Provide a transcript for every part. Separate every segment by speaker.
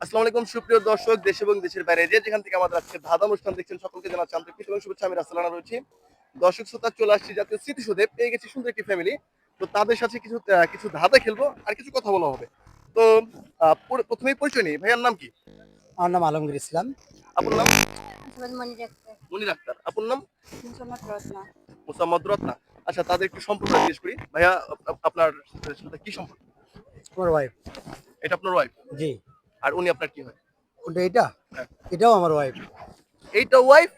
Speaker 1: আসসালামু আলাইকুম সুপ্রিয় দর্শক দেশ এবং দেশের বাইরে যে যেখান থেকে আমাদের আজকে ধাঁধা অনুষ্ঠান দেখছেন সকলকে জানাচ্ছি আন্তরিক এবং শুভেচ্ছা। আমি রাসেলানা রয়েছি। দর্শক শ্রোতা চলে আসছি জাতীয় স্মৃতিসৌধে। পেয়ে গেছি সুন্দর একটি ফ্যামিলি তো তাদের সাথে কিছু কিছু ধাঁধা খেলব আর কিছু কথা বলা হবে। তো প্রথমেই পরিচয় নেই। ভাইয়ার নাম কি?
Speaker 2: আমার নাম আলমগীর ইসলাম।
Speaker 1: আপনার নাম?
Speaker 3: মনির আক্তার।
Speaker 1: আপনার নাম? মোসাম্মদ রত্না। আচ্ছা তাদের একটু সম্পর্ক জিজ্ঞেস করি। ভাইয়া আপ- আপ- আপনার সাথে কি সম্পর্ক?
Speaker 2: আমার ওয়াইফ
Speaker 1: এটা আপনার ওয়াইফ
Speaker 2: জি।
Speaker 1: আর উনি আপনার কি হয়
Speaker 2: কোনটা এটা
Speaker 1: হ্যাঁ।
Speaker 2: এটাও আমার ওয়াইফ
Speaker 1: এইটা ওয়াইফ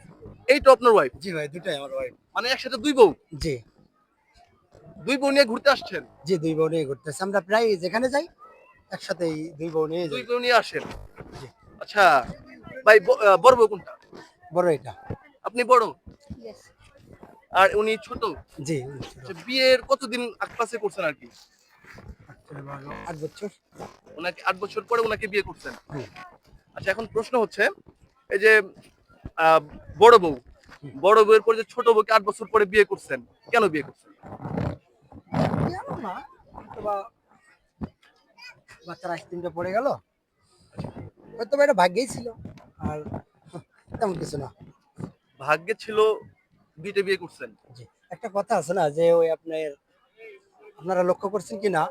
Speaker 1: এইটা আপনার ওয়াইফ
Speaker 2: জি ভাই দুটাই আমার ওয়াইফ
Speaker 1: মানে একসাথে দুই বউ?
Speaker 2: জি।
Speaker 1: দুই বউ নিয়ে ঘুরতে আসছেন?
Speaker 2: জি দুই বোন নিয়ে ঘুরতেছি আমরা প্রায় যেখানে যাই একসাথে এই দুই বউ নিয়ে
Speaker 1: দুই বউ নিয়ে আসেন?
Speaker 2: জি।
Speaker 1: আচ্ছা ভাই বড় বউ কোনটা?
Speaker 2: বড় এটা।
Speaker 1: আপনি বড়? আর উনি ছোট?
Speaker 2: জি
Speaker 1: আচ্ছা, বিয়ের কতদিন আশপাশে করছেন আর কি?
Speaker 2: আট বছর?
Speaker 1: ওনাকে আট বছর পরে ওনাকে বিয়ে করছেন। আচ্ছা এখন প্রশ্ন হচ্ছে এই যে বড় বউ বড় বউয়ের পরে যে ছোট বউকে আট বছর পরে বিয়ে করছেন কেন বিয়ে করছেন?
Speaker 2: জানো না অথবা বাচ্চারা আইসক্রিমটা পড়ে গেল। হয়তো এটা ভাগ্যেই ছিল আর তেমন কিছু না।
Speaker 1: ভাগ্যে ছিল দুইটা বিয়ে করছেন।
Speaker 2: একটা কথা আছে না যে ওই আপনার আপনারা লক্ষ্য করছেন কি না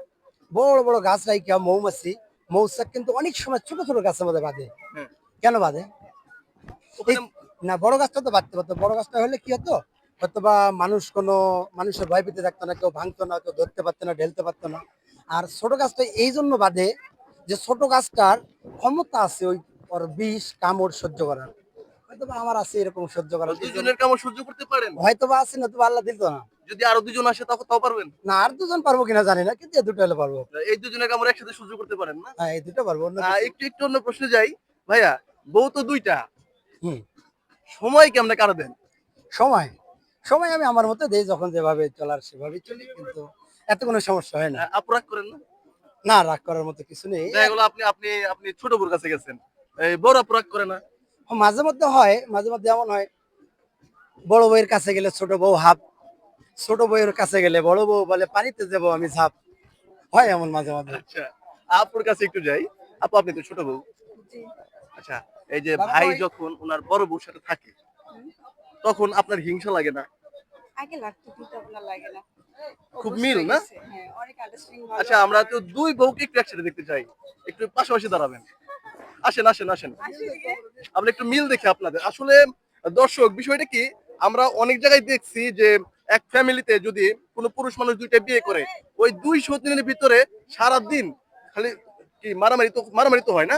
Speaker 2: বড় বড় গাছ রাইকা মৌমাছি মৌচাক কিন্তু অনেক সময় ছোট ছোট গাছের মধ্যে বাঁধে। কেন বাঁধে? না বড় গাছটা তো বাঁধতে পারতো। বড় গাছটা হলে কি হতো? হয়তো বা মানুষ কোনো মানুষের ভয় পেতে থাকতো না কেউ ভাঙতো না কেউ ধরতে পারতো না ঢেলতে পারতো না। আর ছোট গাছটা এই জন্য বাঁধে যে ছোট গাছটার ক্ষমতা আছে ওই ওর বিষ কামড় সহ্য করার। হয়তো বা আমার আছে এরকম সহ্য করার
Speaker 1: দুজনের সহ্য করতে পারেন?
Speaker 2: হয়তো বা আছে না তো আল্লাহ দিত না।
Speaker 1: যদি আরও দুজন আসে তখন তাও পারবেন?
Speaker 2: না আর দুজন পারব কিনা জানি না কিন্তু দুটো হলে পারব।
Speaker 1: এই দুজনের কামড় একসাথে সহ্য করতে পারেন না?
Speaker 2: হ্যাঁ এই দুটো পারব
Speaker 1: একটু একটু অন্য প্রশ্নে যাই। ভাইয়া বউ তো দুইটা।
Speaker 2: হুম।
Speaker 1: সময় কেমনে কারা দেন?
Speaker 2: সময়। সময় আমি আমার মতো দেই যখন যেভাবে চলার সেভাবে চলি কিন্তু এত কোনো সমস্যা হয় না।
Speaker 1: অপরাধ করেন না?
Speaker 2: না রাগ করার মতো কিছু নেই।
Speaker 1: আপনি আপনি আপনি ছোট বউর কাছে গেছেন। এই বড় অপরাধ করে না?
Speaker 2: মাঝে মধ্যে হয় মাঝে মধ্যে এমন হয় বড় বউয়ের কাছে গেলে ছোট বউ হাফ ছোট বউয়ের কাছে গেলে বড় বউ বলে পানিতে যাব আমি ঝাপ। হয় এমন মাঝে মাঝে
Speaker 1: আচ্ছা আপুর কাছে একটু যাই। আপু আপনি তো ছোট বউ। আচ্ছা এই যে ভাই যখন ওনার বড় বউর সাথে থাকে তখন আপনার হিংসা লাগে না?
Speaker 3: আগে লাগতো কিন্তু আপনার লাগে না।
Speaker 1: খুব মিল না?
Speaker 3: হ্যাঁ
Speaker 1: আচ্ছা আমরা তো দুই বউকে একটু একসাথে দেখতে চাই। একটু পাশাপাশি দাঁড়াবেন। আসেন আসেন আসেন। আমরা একটু মিল দেখি আপনাদের। আসলে দর্শক বিষয়টা কি? আমরা অনেক জায়গায় দেখছি যে এক ফ্যামিলিতে যদি কোনো পুরুষ মানুষ দুইটা বিয়ে করে ওই দুই দিনের ভিতরে সারা দিন খালি কি মারামারি তো মারামারি তো হয় না?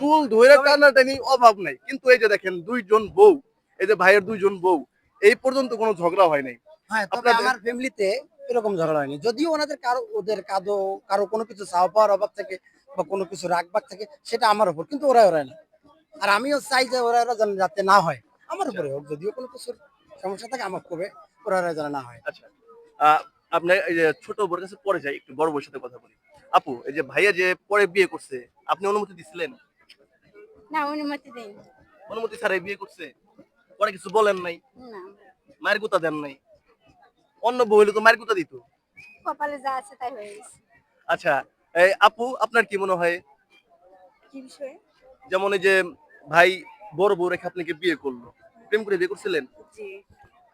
Speaker 1: চুল ধরে টানাটানি অভাব নাই। কিন্তু এই যে দেখেন দুইজন বউ এই যে ভাইয়ের দুইজন বউ এই পর্যন্ত কোনো ঝগড়া হয় নাই।
Speaker 2: হ্যাঁ তবে আমার ফ্যামিলিতে এরকম ঝগড়া হয়নি। যদিও ওনাদের কারও ওদের কাদো কারও কোনো কিছু চাওয়া পাওয়ার অভাব থাকে বা কোনো কিছু রাখবার থাকে সেটা আমার উপর কিন্তু ওরা ওরা না। আর আমিও চাই যে ওরা ওরা যেন যাতে না হয় আমার উপরে হোক যদিও কোনো কিছুর সমস্যা থাকে আমার করবে ওরা ওরা যেন না হয়।
Speaker 1: আচ্ছা। আপনার এই যে ছোট বড় কাছে পরে যাই একটু বড় সাথে কথা বলি। আপু এই যে ভাইয়া যে পরে বিয়ে করছে আপনি অনুমতি দিছিলেন?
Speaker 3: না অনুমতি দেই
Speaker 1: অনুমতি ছাড়াই বিয়ে করছে? পরে কিছু বলেন নাই?
Speaker 3: না।
Speaker 1: মায়ের গুতা দেন নাই? অন্য বউ হইলে তো মায়ের গুতা দিত।
Speaker 3: কপালে যা আছে তাই হয়ে গেছে।
Speaker 1: আচ্ছা আপু আপনার কি মনে হয়? যেমন এই যে ভাই বড় বউ রেখে আপনাকে বিয়ে করল? প্রেম করে বিয়ে করছিলেন?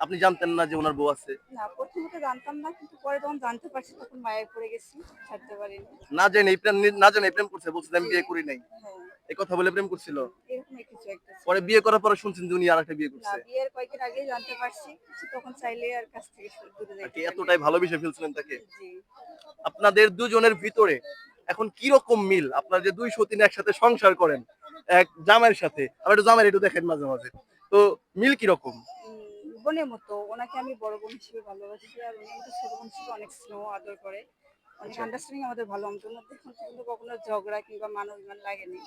Speaker 1: আপনি জানতেন না যে ওনার বউ আছে?
Speaker 3: না প্রথমত জানতাম না কিন্তু পরে যখন জানতে পারছি তখন মায়ের পড়ে গেছি ছাড়তে পারিনি।
Speaker 1: না জেনে প্রেম না জেনে প্রেম করছে বলছে আমি বিয়ে করি নাই।
Speaker 3: হ্যাঁ
Speaker 1: এই কথা বলে প্রেম করছিল। পরে বিয়ে করার পরে শুনছেন যে উনি আর একটা বিয়ে করছে।
Speaker 3: বিয়ের কয়েকদিন আগেই জানতে পারছি তখন চাইলে আর কাছ থেকে দূরে
Speaker 1: এতটাই। ভালোবেসে ফেলছিলেন তাকে? আপনাদের দুজনের ভিতরে এখন কি রকম মিল? আপনার যে দুই সতীন একসাথে সংসার করেন এক জামাইয়ের সাথে। আবার একটু জামাইয়ের একটু দেখেন মাঝে মাঝে। তো মিল কি রকম
Speaker 3: বোনের মতো। ওনাকে আমি বড় বোন হিসেবে ভালোবাসি। আর উনি আমাকে ছোট বোন হিসেবে অনেক স্নেহ আদর করে। অনেক। আন্ডারস্ট্যান্ডিং আমাদের ভালো। আমাদের মধ্যে পর্যন্ত কখনো ঝগড়া কিংবা মান অভিমান লাগেনি।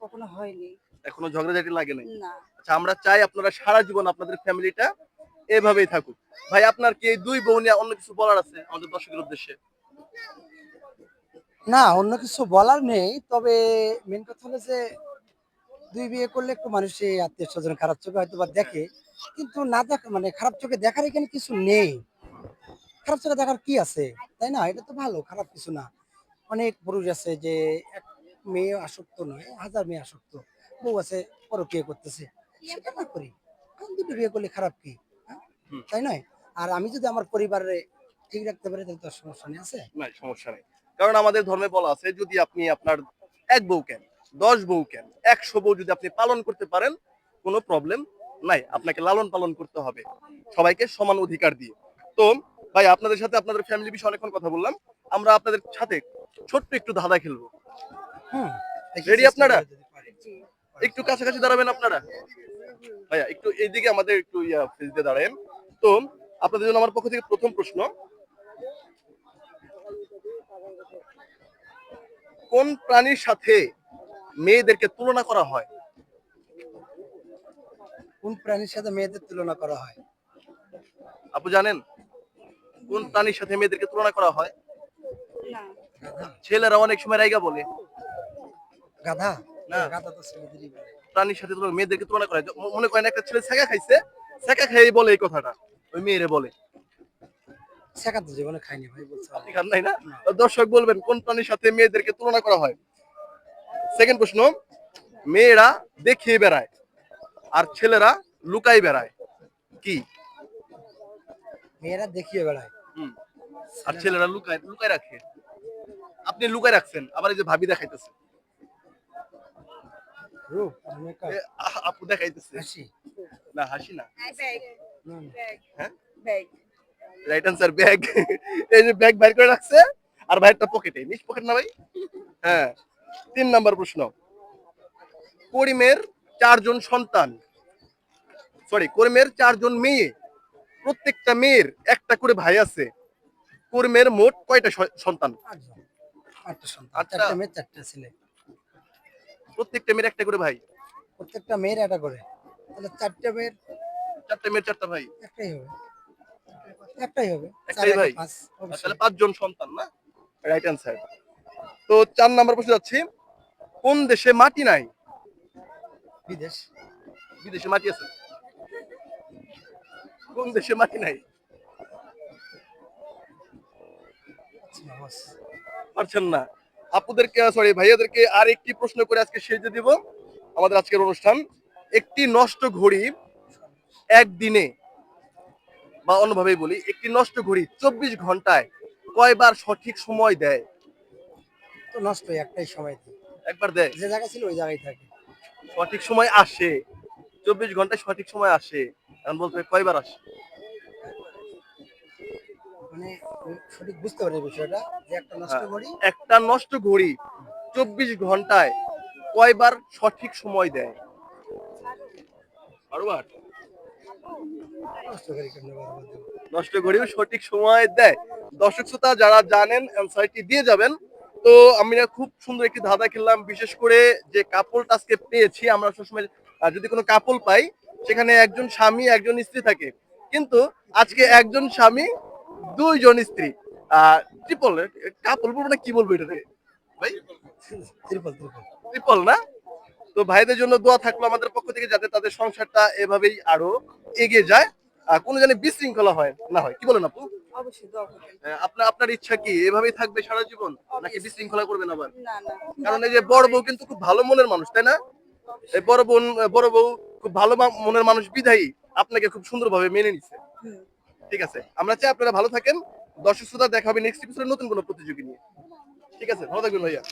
Speaker 3: কখনো হয়নি।
Speaker 1: এখনও ঝগড়াঝাটি লাগে নাই
Speaker 3: না।
Speaker 1: আচ্ছা আমরা চাই আপনারা সারা জীবন আপনাদের ফ্যামিলিটা এভাবেই থাকুক। ভাই আপনার কি এই দুই বোন অন্য কিছু বলার আছে আমাদের দর্শকের উদ্দেশ্যে?
Speaker 2: না অন্য কিছু বলার নেই। তবে মেন কথা হলো যে দুই বিয়ে করলে একটু মানুষের আত্মীয় স্বজন খারাপ চোখে হয়তো বা দেখে। কিন্তু না দেখা মানে খারাপ চোখে দেখার এখানে কিছু নেই। খারাপ চোখে দেখার কি আছে? তাই না? এটা তো ভালো খারাপ কিছু না। অনেক পুরুষ আছে যে এক- মেয়ে আসক্ত নয় হাজার মেয়ে আসক্ত। বউ আছে পরকিয়া করতেছে। সেটা না করি। দুটো বিয়ে করলে খারাপ কি? হ্যাঁ? তাই নয়? আর আমি যদি আমার পরিবারে ঠিক রাখতে পারি তাহলে তো সমস্যা নেই। আছে?
Speaker 1: না সমস্যা নেই। কারণ আমাদের ধর্মে বলা আছে যদি আপনি আপনার এক বউ কেন দশ বউ কেন একশো বউ যদি আপনি পালন করতে পারেন কোনো প্রবলেম নাই আপনাকে লালন পালন করতে হবে। সবাইকে সমান অধিকার দিয়ে। তো ভাই আপনাদের সাথে আপনাদের ফ্যামিলি বিষয়ে অনেকক্ষণ কথা বললাম। আমরা আপনাদের সাথে ছোট্ট একটু ধাঁধা খেলব।
Speaker 2: হুম
Speaker 1: Ready আপনারা? একটু কাছাকাছি দাঁড়াবেন আপনারা? ভাইয়া একটু এইদিকে আমাদের একটু ইয়া ফেস দিয়ে দাঁড়ান তো আপনাদের জন্য আমার পক্ষ থেকে প্রথম প্রশ্ন। কোন প্রাণীর সাথে মেয়েদেরকে তুলনা করা হয়?
Speaker 2: কোন প্রাণীর সাথে মেয়েদের তুলনা করা হয়?
Speaker 1: আপু জানেন? কোন প্রাণীর সাথে মেয়েদেরকে তুলনা করা হয়? ছেলেরা অনেক সময় রাইগা বলে।
Speaker 2: গাধা?
Speaker 1: না।
Speaker 2: গাধা তো ছেলেদেরই বলে।
Speaker 1: প্রাণীর সাথে তুলনা মেয়েদেরকে তুলনা করা হয়। মনে করেন একটা ছেলে ছেঁকা খাইছে ছেঁকা খেয়ে বলে এই কথাটা। ওই মেয়েরে বলে।
Speaker 2: শেখা তো জীবনে খাইনি ভাই বলছে
Speaker 1: আপনি খান নাই না? দর্শক বলবেন কোন প্রাণীর সাথে মেয়েদেরকে তুলনা করা হয়? সেকেন্ড প্রশ্ন মেয়েরা দেখিয়ে বেড়ায়। আর ছেলেরা লুকাই বেড়ায়। কি?
Speaker 2: মেয়েরা দেখিয়ে বেড়ায়।
Speaker 1: আর ছেলেরা লুকায় লুকায় রাখে। আপনি লুকায় রাখছেন আবার এই যে ভাবি দেখাইতেছে। আপু
Speaker 2: হাসি?
Speaker 1: না হাসি না।
Speaker 3: ব্যাগ।
Speaker 1: হ্যাঁ? Right answer bag. এই যে ব্যাগ বাইর করে রাখছে আর পকেটে। পকেট না ভাই? হ্যাঁ। তিন নাম্বার প্রশ্ন। করিমের চারজন সন্তান। সরি কর্মের চারজন মেয়ে। প্রত্যেকটা মেয়ের একটা করে ভাই আছে। কর্মের মোট কয়টা সন্তান? প্রত্যেকটা মেয়ের একটা করে ভাই?
Speaker 2: প্রত্যেকটা মেয়ের একটা করে। তাহলে চারটা মেয়ের
Speaker 1: চারটা মেয়ের চারটা ভাই?
Speaker 2: একটাই হবে। একটাই হবে।
Speaker 1: একটাই ভাই? তাহলে পাঁচজন সন্তান না? রাইট অ্যান্সার তো চার নাম্বার প্রশ্ন যাচ্ছি। কোন দেশে মাটি নাই?
Speaker 2: বিদেশ।
Speaker 1: বিদেশে মাটি আছে। কোন দেশে মাটি নাই?
Speaker 2: আচ্ছা,
Speaker 1: পারছেন না। আপুদেরকে সরি ভাইয়াদেরকে আর একটি প্রশ্ন করে আজকে সেজে দিব। আমাদের আজকের অনুষ্ঠান একটি নষ্ট ঘড়ি একদিনে বা অন্যভাবেই বলি একটি নষ্ট ঘড়ি চব্বিশ ঘন্টায় কয়বার সঠিক সময় দেয়?
Speaker 2: তো নষ্ট একটাই সময়।
Speaker 1: একবার দেয়?
Speaker 2: যে জায়গা ছিল ওই জায়গায় থাকে।
Speaker 1: সঠিক সময় আসে। চব্বিশ ঘন্টায় সঠিক সময় আসে। এখন বলতে কয়বার আসে?
Speaker 2: মানে সঠিক বুঝতে পারি বিষয়টা যে একটা নষ্ট
Speaker 1: হ্যাঁ। একটা নষ্ট ঘড়ি চব্বিশ ঘন্টায় কয়বার সঠিক সময় দেয়? বারবার?
Speaker 2: নষ্ট
Speaker 1: ঘড়িও সঠিক সময় দেয়। দর্শক শ্রোতা যারা জানেন অ্যান্সারটি দিয়ে যাবেন। তো আমি না খুব সুন্দর একটি ধাঁধা খেললাম বিশেষ করে যে কাপলটা আজকে পেয়েছি আমরা সবসময় যদি কোনো কাপল পাই সেখানে একজন স্বামী একজন স্ত্রী থাকে। কিন্তু আজকে একজন স্বামী দুইজন স্ত্রী। আহ ট্রিপল কাপল বলব না কি বলব এটা ভাই?
Speaker 2: ত্রিপল ত্রিপল
Speaker 1: ট্রিপল না? তো ভাইদের জন্য দোয়া থাকল আমাদের পক্ষ থেকে যাতে তাদের সংসারটা এভাবেই আরও এগিয়ে যায়। আর কোনো জানি বিশৃঙ্খলা হয় না হয়। কি বলেন আপু?
Speaker 3: অবশ্যই দোয়া করবেন।
Speaker 1: আপনার আপনার ইচ্ছা কি? এভাবেই থাকবে সারা জীবন? নাকি বিশৃঙ্খলা করবেন আবার?
Speaker 3: না না।
Speaker 1: কারণ এই যে বড় বউ কিন্তু খুব ভালো মনের মানুষ তাই না? এই বড় বোন বড় বউ খুব ভালো মনের মানুষ বিধায়ী আপনাকে খুব সুন্দরভাবে মেনে নিছে। ঠিক আছে আমরা চাই আপনারা ভালো থাকেন। দর্শক শ্রোতা দেখা হবে নেক্সট এপিসোডে নতুন কোন প্রতিযোগী নিয়ে। ঠিক আছে ভালো থাকবেন ভাইয়া।